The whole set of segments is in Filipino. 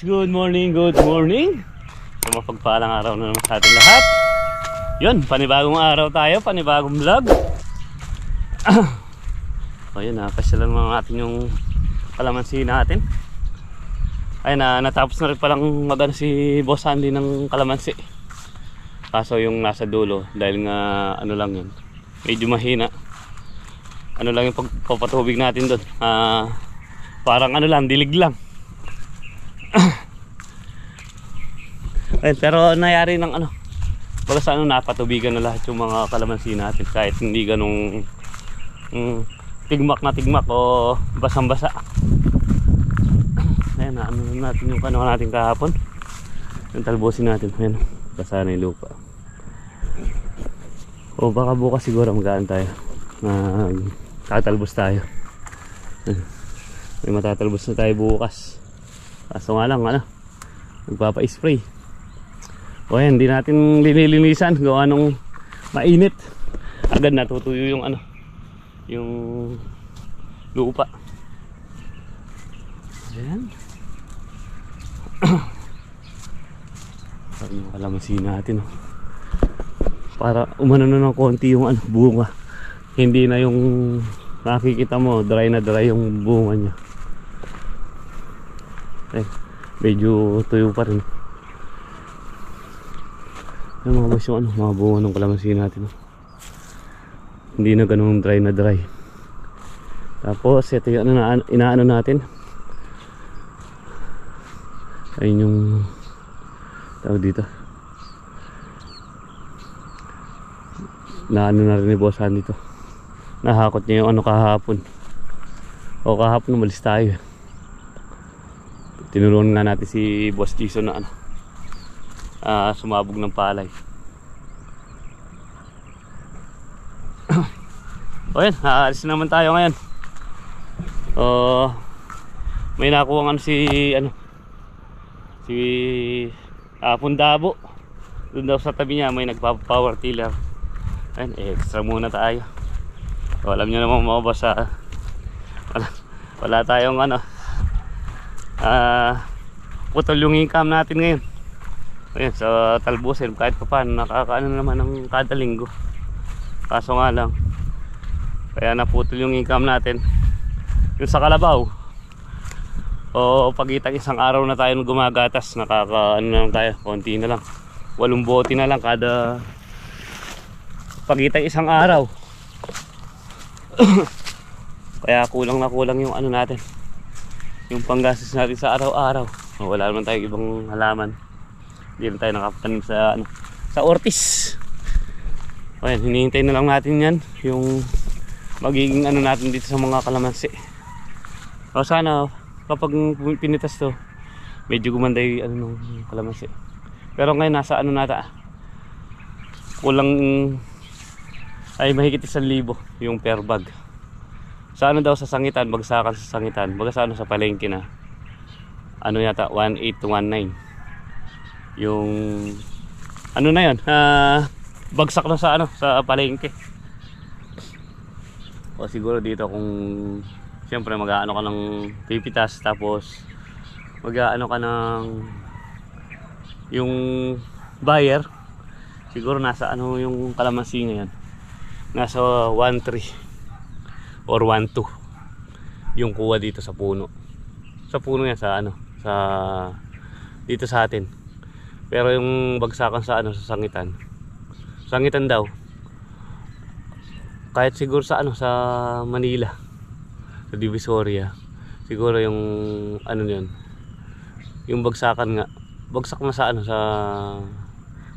good morning, good morning. So mapagpalang araw na naman sa ating lahat. Yun, panibagong araw tayo, panibagong vlog. o yun, napasyalan mga natin yung kalamansi natin. Ay na natapos na rin palang magano si Boss Andy ng kalamansi. Kaso yung nasa dulo dahil nga ano lang yun. Medyo mahina. Ano lang yung pagpapatubig natin doon. Ah, parang ano lang, dilig lang. Ayun, pero nangyari ng ano. Baga sa ano napatubigan na lahat yung mga kalamansi natin kahit hindi ganong mm, tigmak na tigmak o basang-basa. Ayan, na ano natin yung kano natin kahapon. Yung talbosin natin. Ayan, basa na yung lupa. O baka bukas siguro magaan tayo. Mag tatalbos tayo. May matatalbos na tayo bukas. Kaso nga lang, ano, nagpapa-spray. O ayan, hindi natin linilinisan. Gawa nung mainit. Agad natutuyo yung ano, yung lupa. Ayan. Parang yung kalamansi natin. Oh. Para umano na ng konti yung ano, bunga. Hindi na yung nakikita mo, dry na dry yung bunga niya. Eh, medyo tuyo pa rin. Yung mga boys yung ano, mga bunga ng kalamansi natin. Oh. Hindi na ganun dry na dry. Tapos, ito yung ano na, inaano natin. Ayun yung tawag dito. Na ano na rin ni Boss Han dito. Nahakot niya yung ano kahapon. O kahapon umalis tayo. Tinulungan nga natin si Boss Jason na ano. Ah, sumabog ng palay. o yan, aalis na naman tayo ngayon. O, may nakuha ano si ano si ah, Pundabo doon daw sa tabi niya may nagpa-power tiller ayun eh, extra muna tayo so, alam niyo naman mga boss ah, wala, wala tayong ano ah putol yung income natin ngayon ayun sa talbusin kahit pa paano nakakaano naman ng kada linggo. Kaso nga lang kaya naputol yung income natin. Yung sa kalabaw o pagitang isang araw na tayo gumagatas nakaka ano na lang tayo konti na lang. Walong bote na lang kada pagitang isang araw. Kaya kulang na kulang yung ano natin yung panggastos natin sa araw-araw. Wala naman tayong ibang halaman hindi na tayo nakapatanim sa ano sa ortis Ayan, hinihintay na lang natin yan yung magiging ano natin dito sa mga kalamansi. O sana kapag pinitas to medyo gumanda yung ano nung kalamansi. Pero ngayon nasa ano nata kulang ay mahigit isang libo yung per bag. Sa ano daw sa sangitan bagsakan sa sangitan. Baga sa ano sa palengke na ano yata 1819 yung ano na yun? Ah, bagsak na sa ano sa palengke. O siguro dito kung Siyempre mag-aano ka ng pipitas tapos mag-aano ka ng yung buyer siguro nasa ano yung kalamansi ngayon nasa 1.3 or 1.2 yung kuha dito sa puno. Sa puno yan sa ano sa dito sa atin pero yung bagsakan sa ano sa sangitan. Sangitan daw. Kahit siguro sa ano sa Manila. Sa Divisoria. Siguro yung ano yun. Yung bagsakan nga. Bagsak na sa ano sa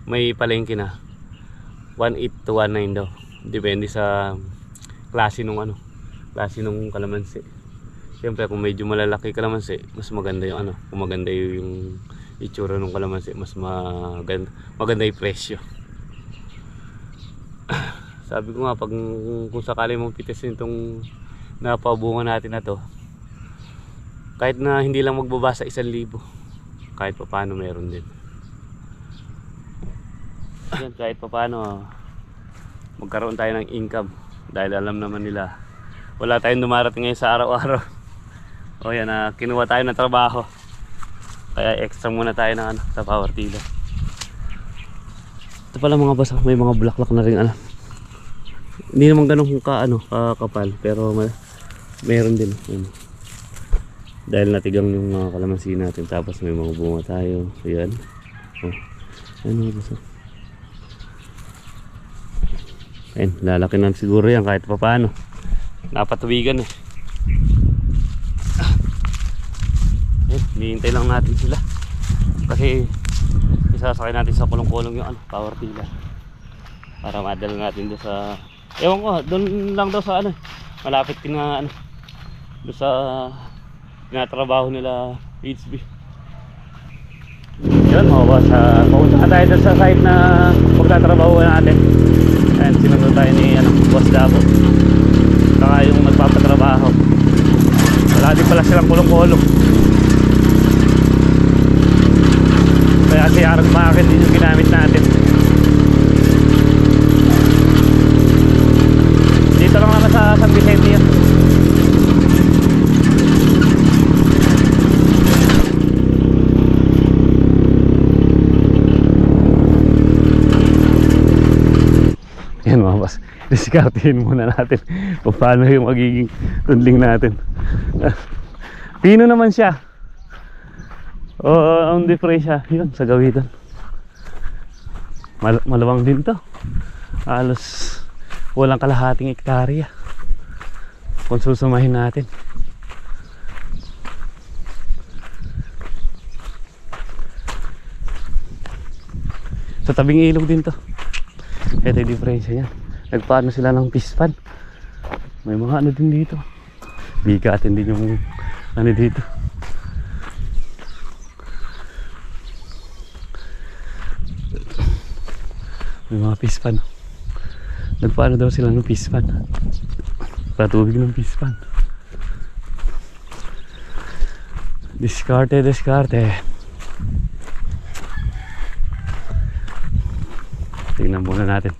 may palengke na. 1.8 to 1.9 daw. Depende sa klase nung ano. Klase nung kalamansi. Siyempre kung medyo malalaki kalamansi mas maganda yung ano kung maganda yung itsura ng kalamansi mas maganda, maganda yung presyo. Sabi ko nga pag kung sakali mong pitisin itong napabunga natin na to kahit na hindi lang magbaba sa isang libo kahit pa paano meron din. Yan, kahit pa paano magkaroon tayo ng income dahil alam naman nila wala tayong dumarating ngayon sa araw-araw. O yan na kinuha tayo ng trabaho Kaya extra muna tayo ng ano, sa power tiller. Ito pala mga boss, may mga bulaklak na rin ano. Hindi naman ganun ka ano, kakapal, pero may, meron din. Ano. Dahil natigang yung mga kalamansi natin, tapos may mga bunga tayo. Ayan. Oh. Ayan mga boss. oh. Ayan, lalaki na siguro yan kahit pa paano. Napatuwigan eh. Ayan, hinihintay lang natin sila. Kasi isasakay natin sa kulong-kulong yung ano, power tiller. Para madala natin doon sa... Ewan ko, doon lang daw sa ano, malapit din na ano, doon sa tinatrabaho nila HB. Yun mga boss, uh, pupunta tayo doon sa site na pagtatrabaho natin. Ayan, sinunod tayo ni ano, Boss Dabo. Saka yung nagpapatrabaho. Wala din pala silang kulong-kulong. Kaya si Arag Market din yung ginamit natin. Dito lang naman sa San Vicente yan. Yan mga boss. Diskartehin muna natin kung paano yung magiging tundling natin. Pino naman siya. Oo, ang diferensya. Yun, sa gawitan. Mal malawang din to. Halos walang kalahating ektarya. Kung susumahin natin. Sa tabing ilog din to. Ito yung diferensya niya. Nagpaano sila ng pispan. May mga ano din dito. Bigatin din yung ano dito. May mga pispan. Nagpaano daw sila ng pispan. Patubig ng pispan. Diskarte, diskarte. Tingnan muna natin.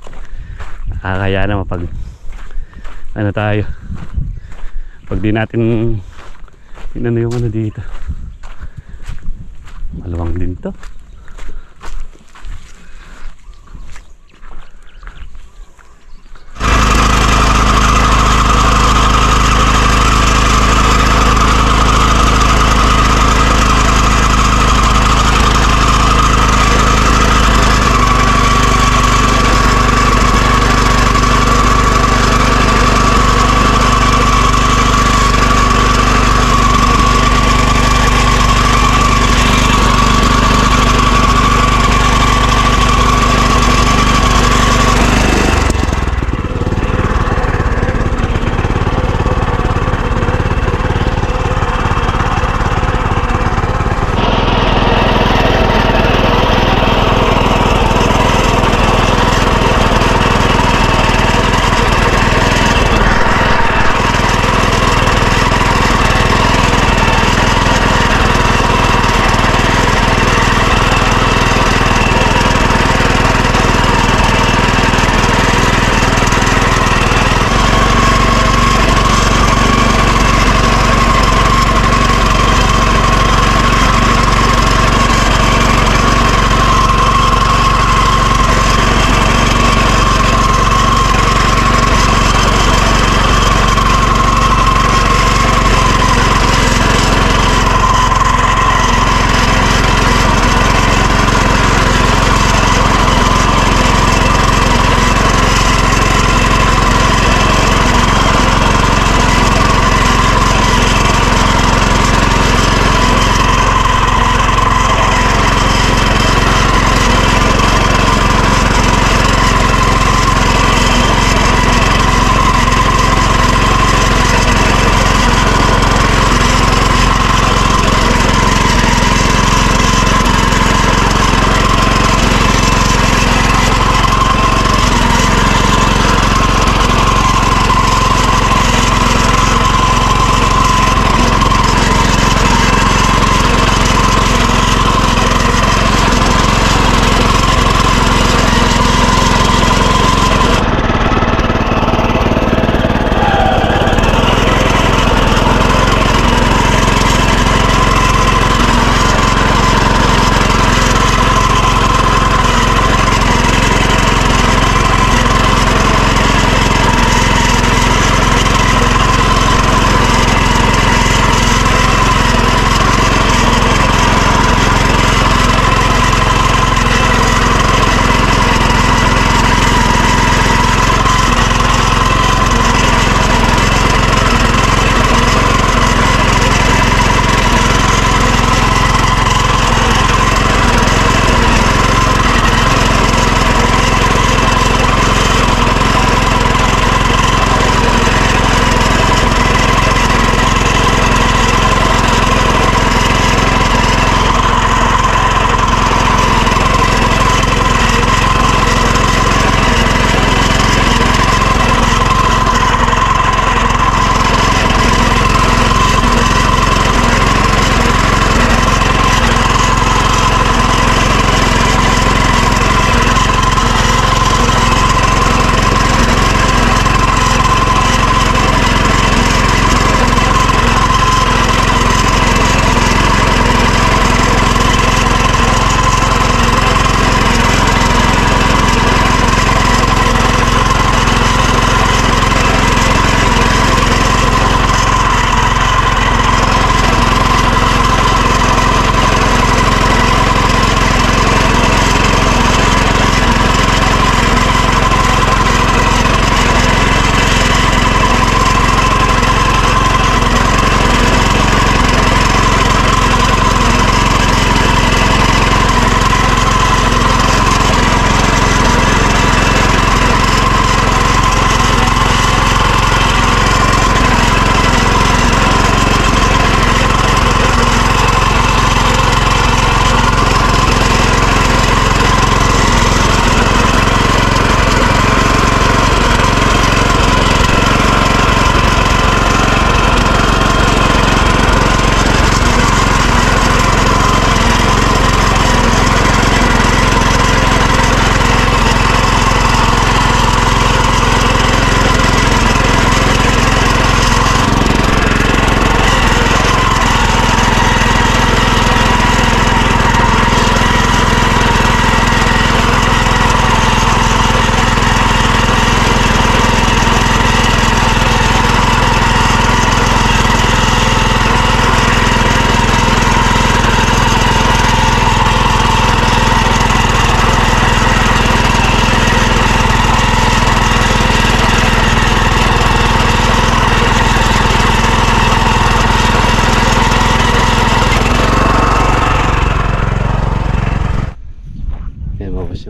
Nakakaya naman pag ano tayo. Pag di natin inano yung ano dito. Maluwang din to.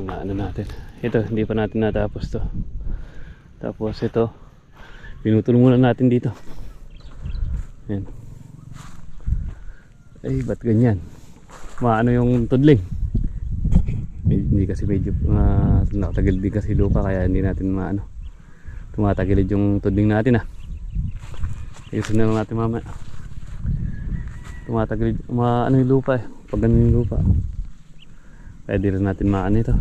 Ano natin. Ito, hindi pa natin natapos to. Tapos ito, pinutol muna natin dito. Yan. Ay, ba't ganyan? Maano yung tudling? Hindi kasi medyo uh, nakatagil din kasi lupa kaya hindi natin maano. Tumatagilid yung tudling natin ah. Ayusin na lang natin mamaya. Tumatagilid, maano yung lupa eh. Pag ganun yung lupa. Kaya di rin natin maano ito.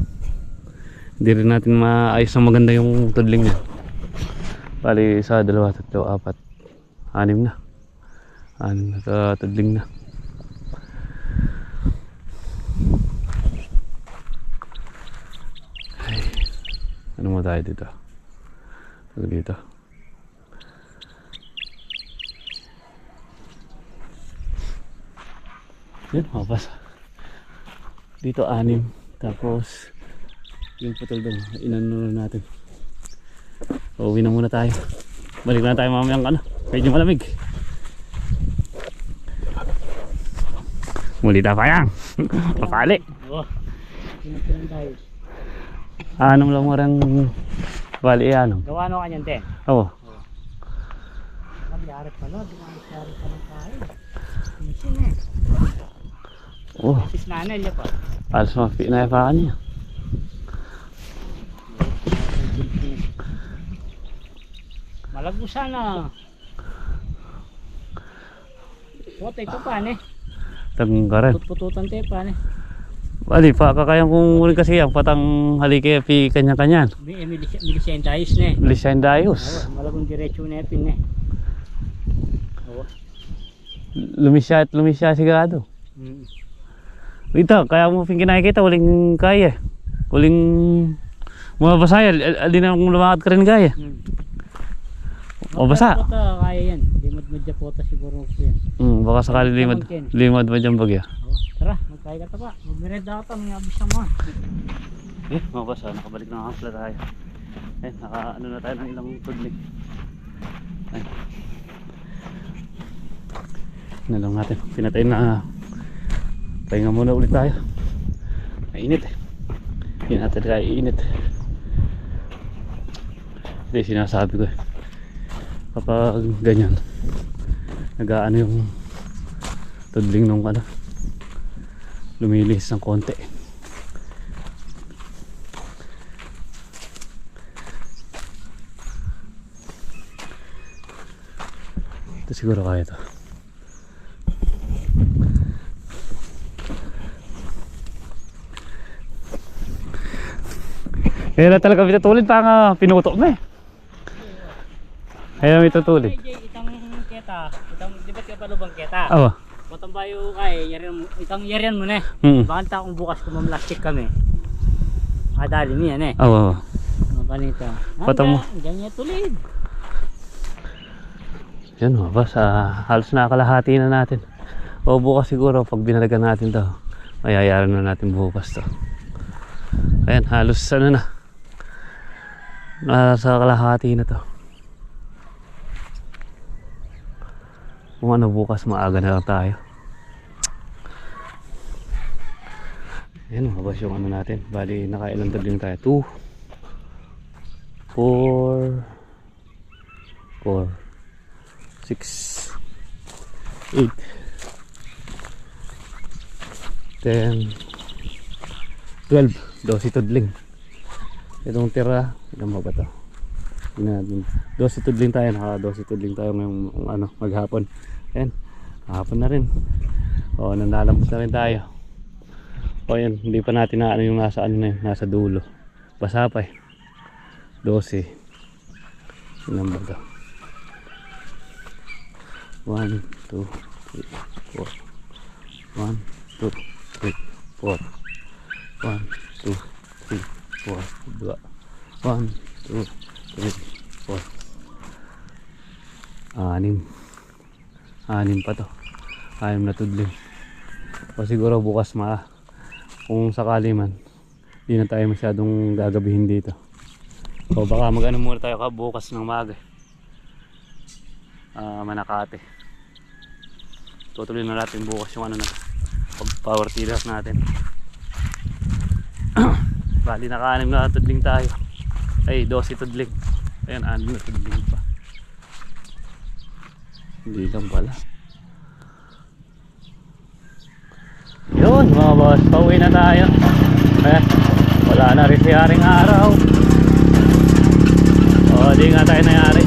Hindi rin natin maayos ng maganda yung tudling niya. Bali, isa, dalawa, tatlo, apat, anim na. Anim na sa tudling na. Ay, ano mo tayo dito? Ano dito? Yun, mapas. Dito anim. Tapos, yung putol doon, inano na natin. Uuwi na muna tayo. Balik na tayo mamaya ano. Medyo malamig. Muli pa yan. Papali. Tayo. Anong lang mo rin bali ano? Gawa no kanyan te. Oo. Magyari pala, dumayari pa ng kain. Pinsin eh. Oh, Sis nanay niya pa. alas mapi na pa niya. Malagbo sana. What ito pa ne? Tanggaran. Putpututan te pa ne. Bali pa kakayang kung uli kasi ang patang halike pi kanya-kanyan. Bi milisyan tayo ne. Lisain dayos. Awa, malagong diretso na pin ne. Lumisya at lumisya sigurado. Mm. Dito, kaya mo ping kinakita, waling kaya. Waling mga basaya, alin na kung lumakad ka rin kaya. Mm. O basa. Kaya yan. Limad-madya pota siguro ko yan. Hmm, baka sakali limad, limad ba dyan bagya? Tara, magkaya ka ta pa. Magmerenda ka ta, may abis mo. Eh, mga basa, nakabalik na kapla tayo. Eh, naka ano na tayo ng ilang tudlig. Ay. Ano lang natin, pinatay na pahinga muna ulit tayo. Mainit eh. Hindi natin kaya iinit. Hindi, sinasabi ko eh. Kapag ganyan, nag-aano yung tudling nung ano, lumilis ng konti. Ito siguro kaya to. Kaya na talaga pitutulid pa nga pinuto mo eh. Kaya may tutulid. Itang keta. Itang, di ba't ka pa lubang keta? Awa. Matang bayo kay, yarian mo, itang yarian mo na eh. Hmm. Bakit ta kung bukas kung mamlastik kami? Kadali niya na eh. Mga kanito. Patang mo. Diyan niya tulid. Yan o, bas, ah, halos nakakalahati na natin. O bukas siguro, pag binalagan natin to, mayayaran na natin bukas to. Ayan, halos ano na. Nasa kalahati na to. Kung ano bukas, maaga na lang tayo. Ayan, mabas yung ano natin. Bali, nakailan tabling tayo. 2 4 4 6 8 10 12 12 tudling itong tira ilan ba ba to? Tingnan natin 12 tudling tayo naka 12 tudling tayo ngayong ano maghapon. Ayan hapon na rin. O nanlalambot na rin tayo. O yan hindi pa natin na ano yung nasa ano na yun nasa dulo. Basa pa eh. 12 ilan ba to. 1, 2, 3, 4 1, 2, 3, 4 1, 2, 3, 4 2 1, 2, 3, 4 Anim. Anim pa to. Anim na tudling. O siguro bukas ma. Kung sakali man Hindi na tayo masyadong gagabihin dito. O baka mag-ano muna tayo ka bukas ng maga ah Manakate. Tutuloy na natin bukas yung ano na pag power tiller natin bali naka-anim na tudling tayo. Ay 12 tudling. Ayun anim na tudling pa. Hindi lang pala. Yun mga boss pauwi na tayo. Eh, wala na rin siyaring araw. O di nga tayo nangyari